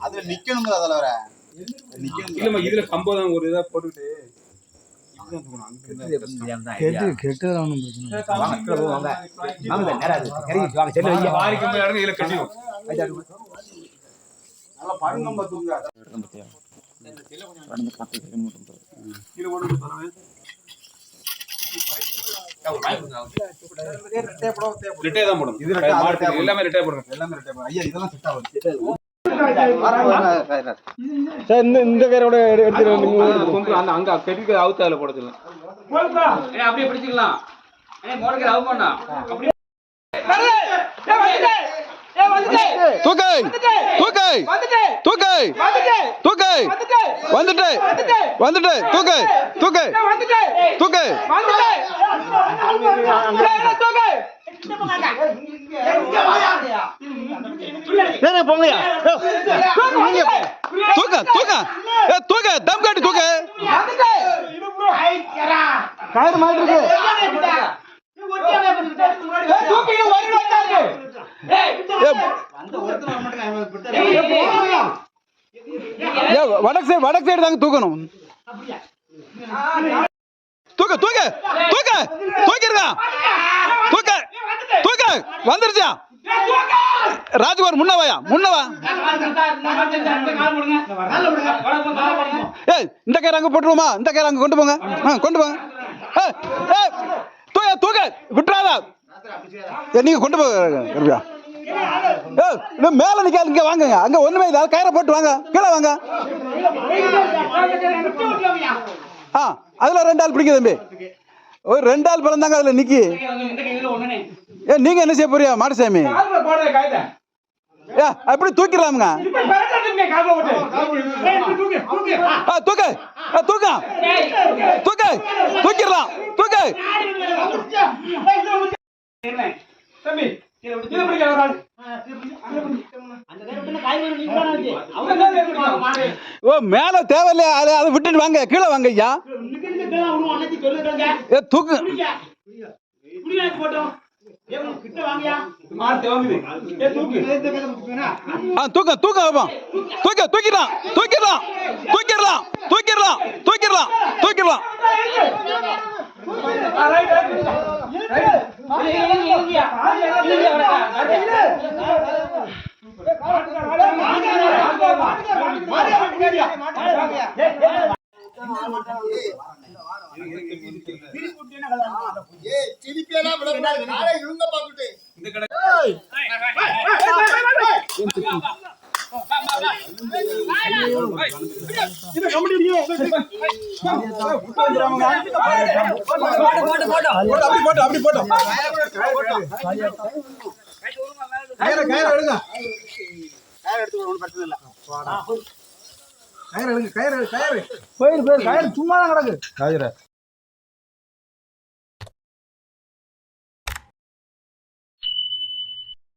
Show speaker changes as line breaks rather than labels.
அதுல நிக்கணும் அதுல வர நிக்கணும்
இல்லம்மா இதுல கம்பம் ஒரு இதா
தூங்க
ரிட்டே தான் போடணும்.
இது
எல்லாமே ரிட்டே போடணும்.
எல்லாமே ரெட்டை பாரு. ஐயா இதெல்லாம் செட் ஆகுது
சார் இந்த இந்த கயிறோட எடுத்துட்டு
கொஞ்சம் அந்த அங்க கட்டிக்க அவுத்தால போடலாம் போட சொல்லலாம் அப்படியே பிடிச்சிக்கலாம் ஏய் மோடக்கிற அவு பண்ணா அப்படியே
தூக்கை வந்துட்டு வந்துட்டு தூக்கை. தூக்கை தூக்கை. தூக்க ஏ, தூக்க. தம் காட்டி தூக்க. கயிறு மாதிரி இருக்கு வடக்கு சைடு வடக்கு சைடு தாங்க தூக்கணும். தூக்க தூக்க தூக்க. தூக்கிருக்கா தூக்க தூக்க வந்துருச்சா? ராஜ்குமார் முன்னவாயா முன்னவா ஏய் இந்த கயிறு அங்க போட்டுருவோமா? இந்த கயிறு அங்க கொண்டு போங்க. ஆ கொண்டு போங்க. ஏய், ஏய், தூக்க விட்டுறாதா. நீங்க கொண்டு போங்க மேல நிக்க இங்க வாங்க. அங்க ஒண்ணுமே இல்ல. கயிறை போட்டு வாங்க. கீழே வாங்க. ஆ அதுல ரெண்டு ஆள் பிடிக்க தம்பி. ஒரு ரெண்டு ஆள் பிறந்தாங்க அதுல நிக்கி. ஏ நீங்க என்ன செய்ய போறியா மாடசாமி ஏ அப்படி தூக்கிடலாமுங்க. ஆ தூக்கு. ஆ தூக்க. தூக்கு. தூக்கிடலாம். தூக்கு. ஓ மேல தேவையில்லையா? அதை அதை விட்டுட்டு வாங்க கீழே வாங்க ஐயா. ஏ தூக்கு ஆ தூக்க தூக்க வைப்போம் தூக்க தூக்கிடலாம் தூக்கிடலாம் தூக்கிடலாம் தூக்கிடலாம் தூக்கிடலாம் தூக்கிடலாம்
ஏய்
அப்படி போட்டோம்
கயிறு கயிறு எடுங்க கயிறு. எடுத்து ஒன்றும் பிரச்சனை இல்லை கயிறு எடுங்க கயிறு கயிறு
போயிரு போயிரு. கயிறு சும்மா தான் கிடக்கு.
கயிறு.